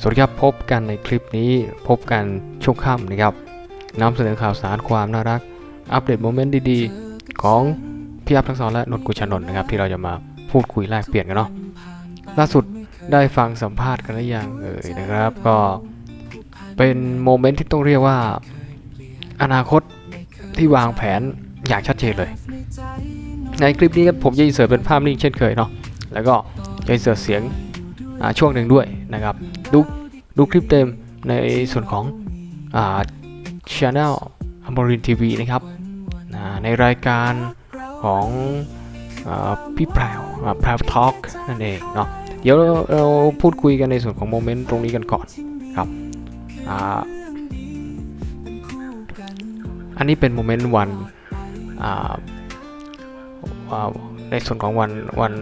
สวัสดีครับพบกันในคลิปนี้พบกันช่วงค่ำนะครับนำเสนอข่าวสารความน่ารัก อัปเดตโมเมนต์ดีๆ ของพี่อัพทั้งสองและนนท์กุชนน์นะครับ ที่เราจะมาพูดคุยแลกเปลี่ยนกันเนาะล่าสุดได้ฟังสัมภาษณ์กันหรือยังเอ่ยนะครับ ก็เป็นโมเมนต์ที่ต้องเรียกว่า อนาคตที่วางแผนอย่างชัดเจนเลย ในคลิปนี้ครับผมจะอินเสิร์ตเป็นภาพนิ่งเช่นเคยเนาะแล้วก็จะอินเสิร์ตเสียงช่วงหนึ่งด้วยนะครับ ดูดูคลิปเต็มในส่วนของอ่าช anel อมรินทีวีนะครับในรายการของอพี่แพรวอ่าแพรวทอล์กนั่นเองเนาะเดี๋ยวเราพูดคุยกันในส่วนของโมเมนต์ตรงนี้กันก่อนครับออันนี้เป็นโมเมนต์วันในส่วนของวันวัน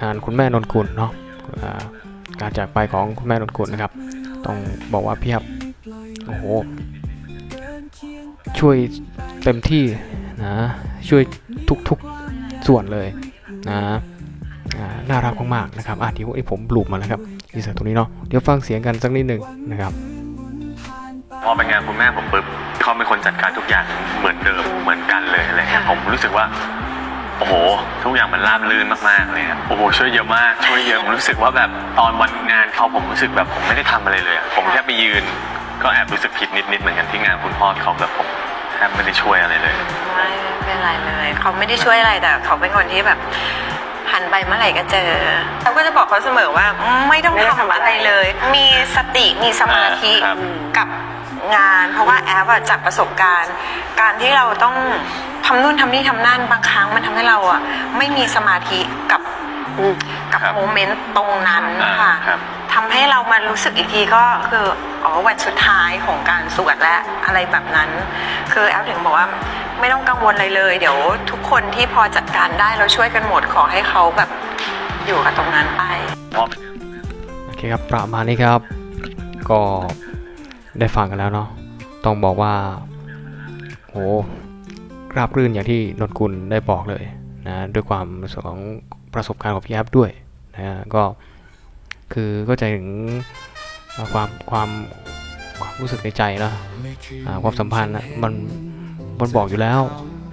งานคุณแม่นนกุลเนาะ การจากไปของคุณแม่นนกุลนะครับ ต้องบอกว่าพี่ครับโอ้โหช่วยเต็มที่นะช่วยทุกๆส่วนเลยนะน่ารักมากๆนะครับอะเดี๋ยวไอ้ผมบลูปมาแล้วครับดีสร์ตตรงนี้เนาะเดี๋ยวฟังเสียงกันสักนิดหนึ่งนะครับพอไปงานคุณแม่ผมปุ๊บเขาเป็นคนจัดการทุกอย่างเหมือนเดิมเหมือนกันเลยอะไรเงี้ยผมรู้สึกว่า โอ้โห ทุกอย่างมันราบรื่นมากๆเลยครับโอ้โห ช่วยเยอะมาก ช่วยเยอะ ผมรู้สึกว่าแบบตอนวันงานเขาผมรู้สึกแบบผมไม่ได้ทำอะไรเลยอะผมแค่ไปยืน ก็แอบรู้สึกผิดนิดๆเหมือนกันที่งานคุณพ่อเขาแบบผมแทบไม่ได้ช่วยอะไรเลย ไม่เป็นไรเลยเขาไม่ได้ช่วยอะไรแต่เขาเป็นคนที่แบบหันไปเมื่อไหร่ก็เจอเราก็จะบอกเขาเสมอว่าไม่ต้องทำอะไร เลย มีสติมีสมาธิอ่าครับ กับ งาน เพราะว่าแอปอะจากประสบการณ์ การที่เราต้องทำนู่นทำนี่ทำนั่นบางครั้งมันทำให้เราอะไม่มีสมาธิกับกับครับโมเมนต์ตรงนั้นอ่าค่ะครับ ทำให้เรามารู้สึกอีกทีก็คืออ๋อวันสุดท้ายของการสวดและอะไรแบบนั้น คือแอลถึงบอกว่าไม่ต้องกังวลอะไรเลย เดี๋ยวทุกคนที่พอจัดการได้เราช่วยกันหมดขอให้เขาแบบอยู่กับตรงนั้นไปพอโอเคครับประมาณนี้ครับ ก็ ได้ฟังกันแล้วเนาะต้องบอกว่าโหราบรื่นอย่างที่นนกุลได้บอกเลยนะด้วยความส่วนของประสบการณ์ของพี่แอฟด้วยนะก็คือก็ใจถึงความความความรู้สึกในใจนะความสัมพันธ์นะมันมันบอกอยู่แล้ว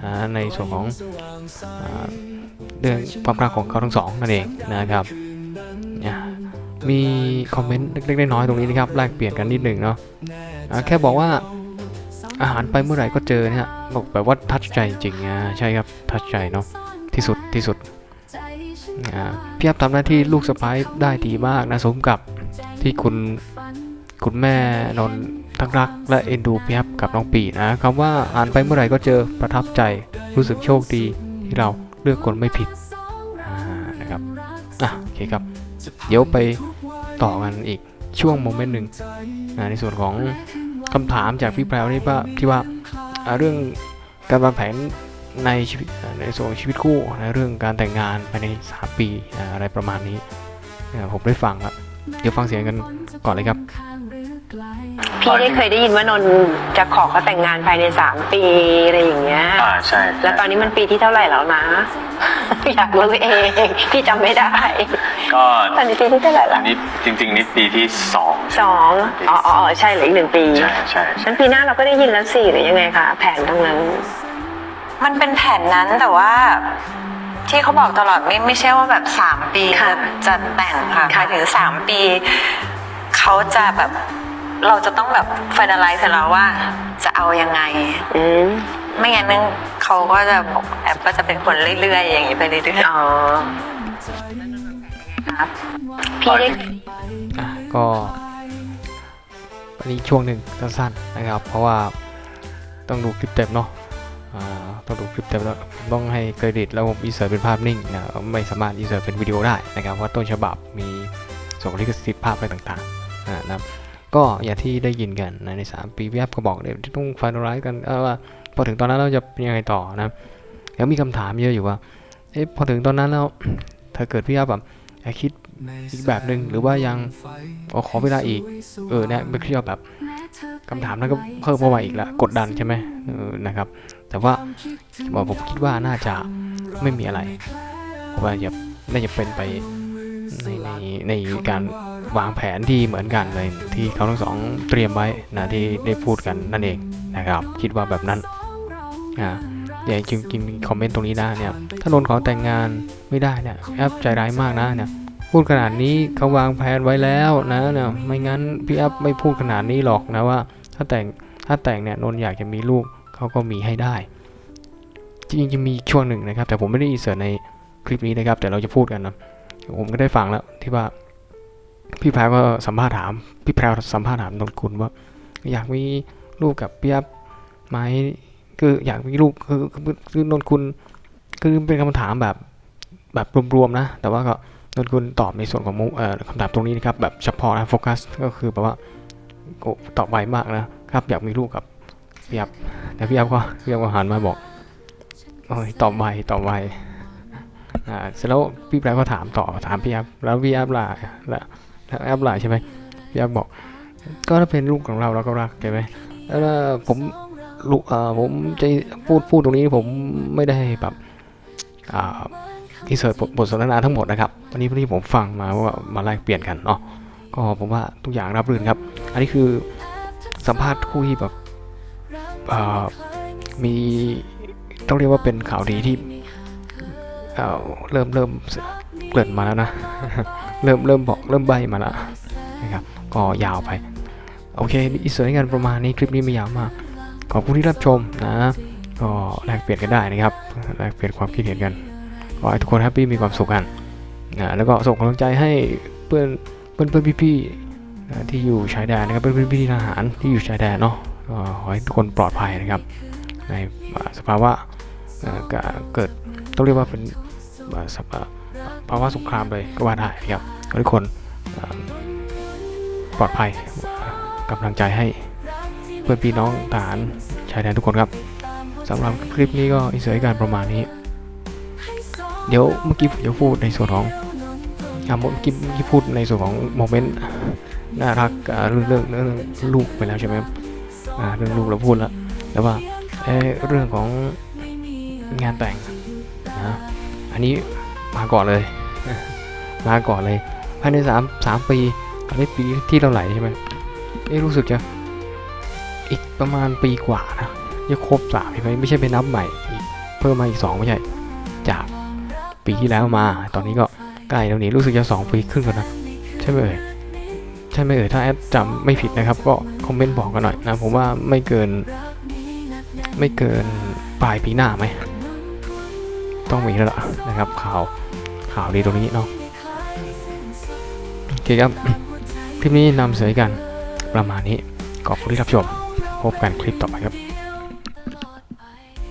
นะในส่วนของอเรื่องความรักของเขาทั้งสองนั่นเองนะครับ มีคอมเมนต์เล็กๆน้อยๆตรงนี้นะครับแลกเปลี่ยนกันนิดหนึ่งเนาะแค่บอกว่าอาหารไปเมื่อไหร่ก็เจอเนี่ยบอกแบบว่าทัชใจจริงๆอ่าใช่ครับทัชใจเนาะที่สุดที่สุดอ่าพี่อัพทำหน้าที่ลูกสะพ้ายได้ดีมากนะสมกับที่คุณคุณแม่นนทั้งรักและเอ็นดูพี่อัพกับน้องปีนะคำว่าอ่านไปเมื่อไหร่ก็เจอประทับใจรู้สึกโชคดีที่เราเลือกคนไม่ผิดนะครับอะโอเคครับ เดี๋ยวไปต่อกันอีกช่วงโมเมนต์หนึ่งในส่วนของคำถามจากพี่แพรวนี่ว่าที่ว่าเรื่องการวางแผนในชีวิตในส่วนชีวิตคู่ในเรื่องการแต่งงานภายใน 3 ปีอะไรประมาณนี้ผมได้ฟังแล้วเดี๋ยวฟังเสียงกันก่อนเลยครับ พี่ได้เคยได้ยินว่านนท์จะขอเขาแต่งงานภายในสามปีอะไรอย่างเงี้ย อ่าใช่แล้วตอนนี้มันปีที่เท่าไหร่แล้วนะ อยากรู้เองพี่จำไม่ได้ ก็ตอนนี้ปีที่เท่าไหร่อัละนนี้จริง ๆ นี่ปีที่สอง สองอ๋ออ๋ออ๋อใช่เหลืออีกหนึ่งปีใช่ใช่ใช่ นั้นปีหน้าเราก็ได้ยินแล้วสิหรือยังไงคะแผนตรงนั้น มันเป็นแผนนั้นแต่ว่าที่เขาบอกตลอดไม่ไม่ใช่ว่าแบบสามปีค่ะจะจะแต่งค่ะหค่ะ มายถึงสามปี เขาจะแบบ เราจะต้องแบบฟ i น a ไลซ์เสร็จแล้วว่าจะเอายังไง อืมไม่งั้นนึงเขาก็จะบอกแอปก็จะเป็นคนเรื่อยๆ อย่างนี้ไปเรื่อยอ๋อครับพี่ได้อะก็อันนี้ช่วงหนึ่งสั้นๆนะครับ เพราะว่าต้องดูคลิปเต็มเนาะอ่าต้องดูคลิปเต็มแล้วผมต้องให้เครดิตแล้วผมอินเสิร์ตเป็นภาพนิ่งนะไม่สามารถอินเสิร์ตเป็นวิดีโอได้นะครับเพราะต้นฉบับมีส่งลิขสิทธิ์ภาพอะไรต่างๆอ่านะครับ ก็อย่างที่ได้ยินกันนะใน 3 ปีพี่แอฟก็บอกเดี๋ยวต้องฟ i น a ไลซ์กันว่าพอถึงตอนนั้นเราจะเป็นยังไงต่อนะแล้วมีคำถามเยอะอยู่ว่าเอ๊ะพอถึงตอนนั้นแล้วถ้าเกิดพี่แอฟแบบคิดอีกแบบหนึ่งหรือว่ายังขอขอเวลาอีก เออเนี่ยไม่คิดว่าแบบคำถามนั้นก็เพิ่มเข้ามาอีกละกดดันใช่ไหมออนะครับ แต่ว่าผมคิดว่าน่าจะไม่มีอะไรเพราะว่าจะน่าจะเป็นไปในในในการ วางแผนที่เหมือนกันเลยที่เขาทั้งสองเตรียมไว้นะที่ได้พูดกันนั่นเองนะครับ คิดว่าแบบนั้นอ่าอย่าจริงจริงๆคอมเมนต์ตรงนี้นะเนี่ยถ้านนขอแต่งงานไม่ได้เนี่ยแอปใจร้ายมากนะเนี่ยพูดขนาดนี้เขาวางแผนไว้แล้วนะเนี่ยไม่งั้นพี่แอปไม่พูดขนาดนี้หรอกนะว่า ถ้าแต่งถ้าแต่งเนี่ยนนอยากจะมีลูกเขาก็มีให้ได้ จริงๆจะมีช่วงหนึ่งนะครับ แต่ผมไม่ได้อินเสิร์ตในคลิปนี้นะครับ แต่เราจะพูดกันนะผมก็ได้ฟังแล้วที่ว่า พี่แพรวก็สัมภาษณ์ถาม พี่แพรวสัมภาษณ์ถามนนกุลว่า อยากมีลูกกับพี่ยับไหมคืออยากมีลูกคือคือนนกุลคือเป็นคำถามแบบแบบรวมๆนะ แต่ว่าก็นนกุลตอบในส่วนของมุเอ่อคำถามตรงนี้นะครับแบบเฉพาะนะโฟกัสก็คือแบบว่าตอบไวมากนะครับอยากมีลูกกับพี่ยับแต่พี่ยับก็พี่ยับก็หันมาบอกโอ้ยตอบไวตอบไวอ่าเสร็จแล้วพี่แพรวก็ถามต่อถามพี่ยับแล้วพี่ยับล่ะแล้ว แอปไลน์ใช่ไหมพี่แอปบอก ก็ถ้าเป็นลูกของเราเราก็รักใช่ไหมแล้วผมลูกผมจะพูดพูดตรงนี้ผมไม่ได้แบบอออินเสิร์ตบทสนทนาทั้งหมดนะครับวันนี้ที่ผมฟังมาว่ามาแลกเปลี่ยนกันเนาะก็ผมว่าทุกอย่างรับรื่นครับ อันนี้คือสัมภาษณ์คู่ที่แบบอ่ามีต้องเรียกว่าเป็นข่าวดีที่เเริ่มเริ่มเกริ่นมาแล้วนะ เริ่มเริ่มบอกเริ่มใบมาล้วนะครับก็ยาวไป โอเคอิสระกันประมาณนี้คลิปนี้ไม่ยาวมาก ขอบคุณที่รับชมนะก็แลกเปลี่ยนกันได้นะครับแลกเปลี่ยนความคิดเห็นกันขอให้ทุกคนแฮปปี้มีความสุขกันนะแล้วก็ส่งกำลังใจให้เพื่อนเพื่อนเพื่อนพี่ๆนะที่อยู่ชายแดนนะครับเพื่อนเพื่อนพี่ทหารที่อยู่ชายแดนเนาะก็ขอให้ทุกคนปลอดภัยนะครับ ในสภาวะเอ่อเกิดต้องเรียกว่าเป็นสภา ภาวะสงครามเลยก็ว่าได้ครับทุกคนปลอดภัยกำลังใจให้เพื่อนพี่น้องทหารชายแดนทุกคนครับสำหรับคลิปนี้ก็อิสระการประมาณนี้ เดี๋ยวเมื่อกี้ผมจะพูดในส่วนของอะเมื่อกี้ที่พูดในส่วนของโมเมนต์น่ารักเรื่องเรื่องเรื่องลูกไปแล้วใช่ไหมอ่าเรื่องลูกเราพูดแล้วแต่ว่าเรื่องของงานแต่งนะอันนี้ มาก่อนเลย มาก่อนเลยภายในสามสามปีตอนนี้ปีที่เราไหลใช่ไหมเอ๊ะรู้สึกจะอีกประมาณปีกว่านะจะครบสามใช่ไหมไม่ใช่ไปนับใหม่อีกเพิ่มมาอีกสองไม่ใช่จากปีที่แล้วมา ตอนนี้ก็ใกล้แล้วนี่รู้สึกจะสองปีครึ่งแล้วนะใช่ไหมเอ่ยใช่ไหมเอ่ยถ้าแอดจำไม่ผิดนะครับ ก็คอมเมนต์บอกกันหน่อยนะผมว่าไม่เกิน ไม่เกินปลายปีหน้าไหมต้องมีแล้วล่ะนะครับข่าว ข่าวดีตรงนี้เนาะโอเคครับคลิปนี้นำเสนอกันประมาณนี้ขอบคุณที่รับชม พบกันคลิปต่อไปครับ